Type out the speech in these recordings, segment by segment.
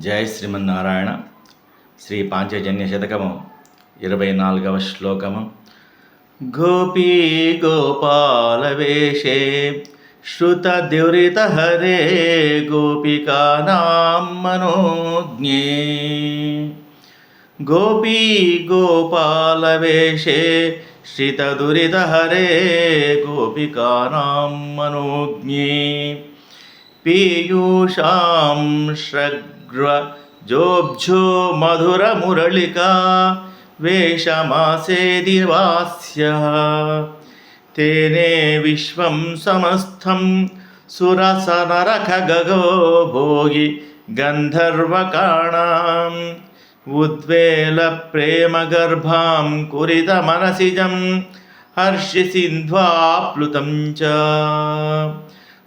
జయ శ్రీమన్నారాయణ శ్రీ పాంచజన్య శతకము ఇరవై నాలుగవ శ్లోకము గోపీ గోపాలవేషే श्रुतद्युरितहरे गोपिकानां मनोज्ञे गोपी गोपालवेषे श्रितदुरितहरे गोपिकानां मनोज्ञे पीयूषां श्रग्रजोब्झो मधुरमुरळिका वेषमासेदिवास्यः तेने विश्वं समस्तं सुरसनरखगगो भोगि गन्धर्वकाणाम् उद्वेलप्रेमगर्भां कुरितमनसिजं हर्षिसिन्ध्वाप्लुतं च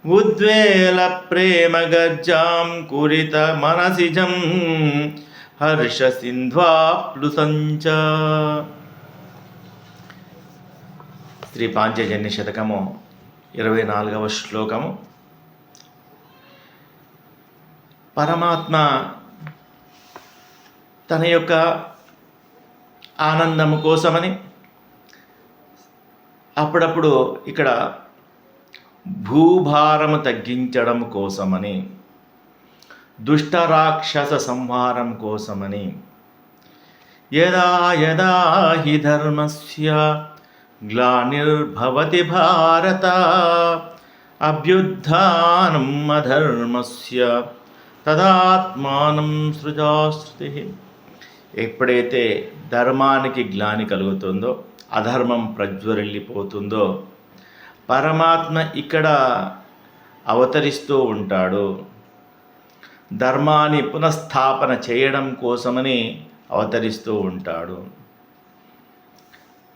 उद्वेलप्रेमगर्जां कुरितमनसिजं हर्षसिन्ध्वाप्लुतं च శ్రీ పాంచజన్య శతకము ఇరవై నాలుగవ శ్లోకము పరమాత్మ తన యొక్క ఆనందము కోసమని అప్పుడప్పుడు ఇక్కడ భూభారము తగ్గించడం కోసమని దుష్ట రాక్షస సంహారం కోసమని యదా యదా హి ధర్మస్య గ్లానిర్భవతి భారత అభ్యుత్థానం అధర్మస్య తదాత్మానం సృజాశ్రుతి. ఎప్పుడైతే ధర్మానికి గ్లాని కలుగుతుందో అధర్మం ప్రజ్వరిల్లిపోతుందో పరమాత్మ ఇక్కడ అవతరిస్తూ ఉంటాడు. ధర్మాన్ని పునఃస్థాపన చేయడం కోసమని అవతరిస్తూ ఉంటాడు.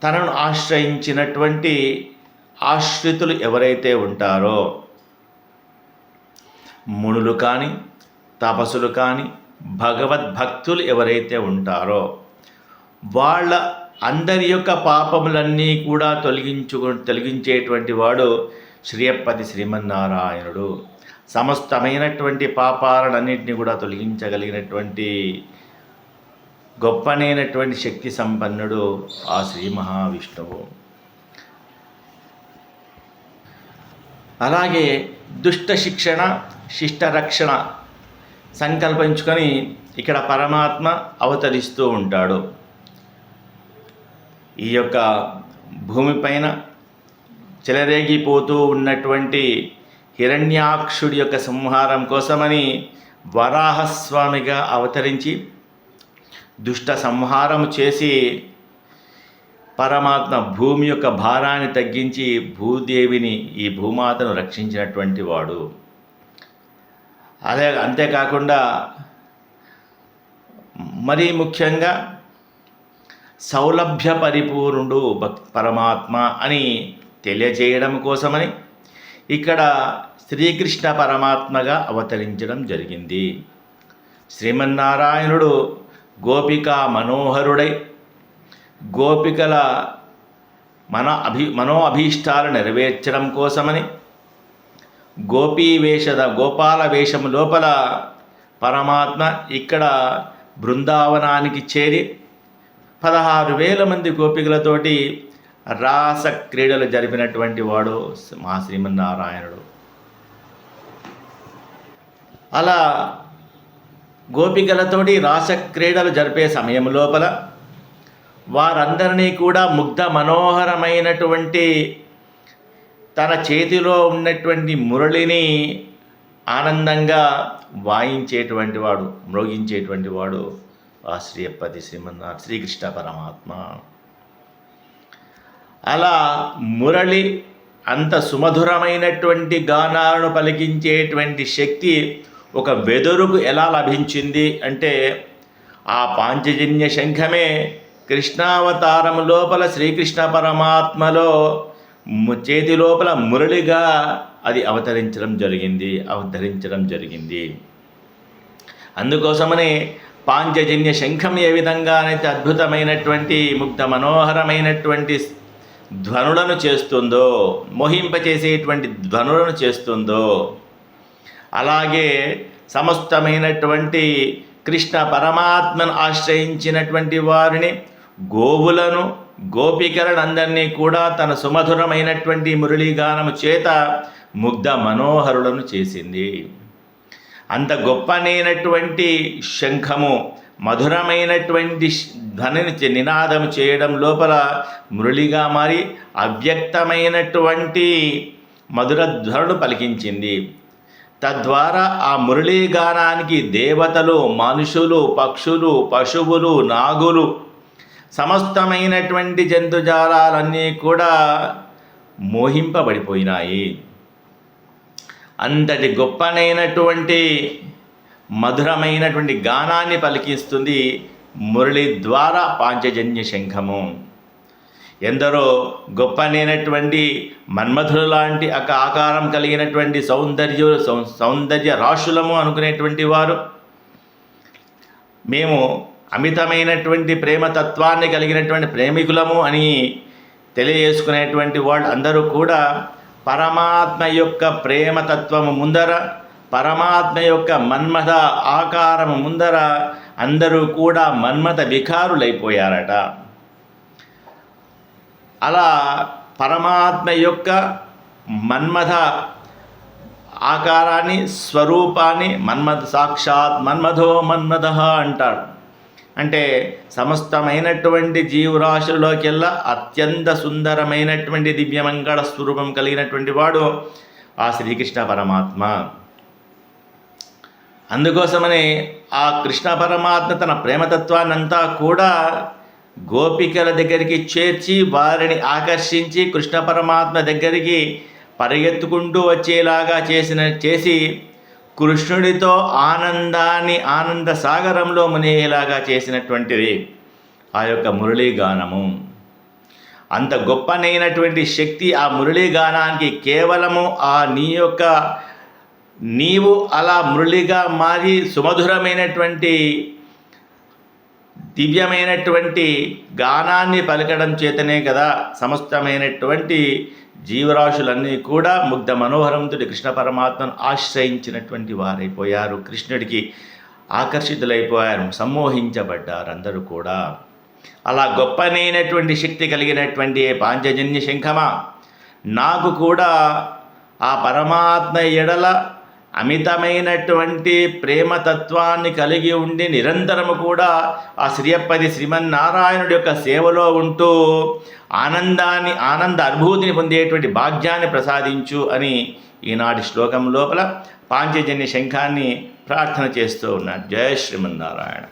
తనను ఆశ్రయించినటువంటి ఆశ్రితులు ఎవరైతే ఉంటారో మునులు కానీ తపసులు కానీ భగవద్భక్తులు ఎవరైతే ఉంటారో వాళ్ళ అందరి యొక్క పాపములన్నీ కూడా తొలగించు తొలగించేటువంటి వాడు శ్రీయప్పతి శ్రీమన్నారాయణుడు. సమస్తమైనటువంటి పాపాలన్నింటినీ కూడా తొలగించగలిగినటువంటి గొప్పనైనటువంటి శక్తి సంపన్నుడు ఆ శ్రీ మహావిష్ణువు. అలాగే దుష్ట శిక్షణ శిష్ట రక్షణ సంకల్పించుకొని ఇక్కడ పరమాత్మ అవతరిస్తూ ఉంటాడు. ఈ యొక్క భూమిపైన చెలరేగిపోతూ ఉన్నటువంటి హిరణ్యాక్షుడి యొక్క సంహారం కోసమని వరాహస్వామిగా అవతరించి దుష్ట సంహారం చేసి పరమాత్మ భూమి యొక్క భారాన్ని తగ్గించి భూదేవిని ఈ భూమాతను రక్షించినటువంటి వాడు. అదే అంతేకాకుండా మరీ ముఖ్యంగా సౌలభ్య పరిపూర్ణుడు భక్ పరమాత్మ అని తెలియజేయడం కోసమని ఇక్కడ శ్రీకృష్ణ పరమాత్మగా అవతరించడం జరిగింది. శ్రీమన్నారాయణుడు గోపికా మనోహరుడై గోపికల మన అభి మనో అభీష్టాలు నెరవేర్చడం కోసమని గోపీ వేషద గోపాల వేషం లోపల పరమాత్మ ఇక్కడ బృందావనానికి చేరి పదహారు వేల మంది గోపికలతోటి రాస క్రీడలు జరిపినటువంటి వాడు మా శ్రీమన్నారాయణుడు. అలా గోపికలతోటి రాస క్రీడలు జరిపే సమయం లోపల వారందరినీ కూడా ముగ్ధ మనోహరమైనటువంటి తన చేతిలో ఉన్నటువంటి మురళిని ఆనందంగా వాయించేటువంటి వాడు మ్రోగించేటువంటి వాడు. ఆ శ్రీయప్పతి శ్రీమన్నాథ్ శ్రీకృష్ణ పరమాత్మ. అలా మురళి అంత సుమధురమైనటువంటి గానాలను పలికించేటువంటి శక్తి ఒక వెదురుకు ఎలా లభించింది అంటే ఆ పాంచజన్య శంఖమే కృష్ణావతారం లోపల శ్రీకృష్ణ పరమాత్మలో చేతి లోపల మురళిగా అది అవతరించడం జరిగింది అవతరించడం జరిగింది. అందుకోసమని పాంచజన్య శంఖం ఏ విధంగానైతే అద్భుతమైనటువంటి ముగ్ధ మనోహరమైనటువంటి ధ్వనులను చేస్తుందో మోహింపచేసేటువంటి ధ్వనులను చేస్తుందో అలాగే సమస్తమైనటువంటి కృష్ణ పరమాత్మను ఆశ్రయించినటువంటి వారిని గోవులను గోపికలనందరినీ కూడా తన సుమధురమైనటువంటి మురళీగానము చేత ముగ్ధ మనోహరులను చేసింది. అంత గొప్పనైనటువంటి శంఖము మధురమైనటువంటి ధ్వనిని నినాదం చేయడం లోపల మురళిగా మారి అవ్యక్తమైనటువంటి మధుర ధ్వనులు పలికించింది. తద్వారా ఆ మురళీగానానికి దేవతలు మనుషులు పక్షులు పశువులు నాగులు సమస్తమైనటువంటి జంతుజాలాలన్నీ కూడా మోహింపబడిపోయినాయి. అంతటి గొప్పనైనటువంటి మధురమైనటువంటి గానాన్ని పలికిస్తుంది మురళి ద్వారా పాంచజన్య శంఖము. ఎందరో గొప్పనైనటువంటి మన్మధులు లాంటి ఒక ఆకారం కలిగినటువంటి సౌందర్య సౌందర్య రాశులము అనుకునేటువంటి వారు మేము అమితమైనటువంటి ప్రేమతత్వాన్ని కలిగినటువంటి ప్రేమికులము అని తెలియజేసుకునేటువంటి వాళ్ళు అందరూ కూడా పరమాత్మ యొక్క ప్రేమతత్వము ముందర పరమాత్మ యొక్క మన్మథ ఆకారము ముందర అందరూ కూడా మన్మథ వికారులైపోయారట. అలా పరమాత్మ యొక్క మన్మథ ఆకారాన్ని స్వరూపాన్ని మన్మథ సాక్షాత్ మన్మథో మన్మథ అంటారు. అంటే సమస్తమైనటువంటి జీవరాశుల్లోకెల్లా అత్యంత సుందరమైనటువంటి దివ్యమంగళ స్వరూపం కలిగినటువంటి వాడు ఆ శ్రీకృష్ణ పరమాత్మ. అందుకోసమని ఆ కృష్ణ పరమాత్మ తన ప్రేమతత్వాన్నంతా కూడా గోపికల దగ్గరికి చేర్చి వారిని ఆకర్షించి కృష్ణ పరమాత్మ దగ్గరికి పరిగెత్తుకుంటూ వచ్చేలాగా చేసిన చేసి కృష్ణుడితో ఆనందాన్ని ఆనంద సాగరంలో మునిగేలాగా చేసినటువంటిది ఆ యొక్క మురళీగానము. అంత గొప్పనైనటువంటి శక్తి ఆ మురళీగానానికి కేవలము ఆ నీ యొక్క నీవు అలా మురళిగా మారి సుమధురమైనటువంటి దివ్యమైనటువంటి గానాన్ని పలకడం చేతనే కదా సమస్తమైనటువంటి జీవరాశులన్నీ కూడా ముగ్ధ మనోహరంతుడి కృష్ణ పరమాత్మను ఆశ్రయించినటువంటి వారైపోయారు. కృష్ణుడికి ఆకర్షితులైపోయారు సమ్మోహించబడ్డారు అందరూ కూడా. అలా గొప్పనైనటువంటి శక్తి కలిగినటువంటి పాంచజన్య శంఖమా? నాకు కూడా ఆ పరమాత్మ ఎడల అమితమైనటువంటి ప్రేమతత్వాన్ని కలిగి ఉండి నిరంతరము కూడా ఆ శ్రీయప్పది శ్రీమన్నారాయణుడి యొక్క సేవలో ఉంటూ ఆనందాన్ని ఆనంద అనుభూతిని పొందేటువంటి భాగ్యాన్ని ప్రసాదించు అని ఈనాటి శ్లోకం లోపల పాంచజన్య శంఖాన్ని ప్రార్థన చేస్తూ ఉన్నాడు. జయ శ్రీమన్నారాయణ.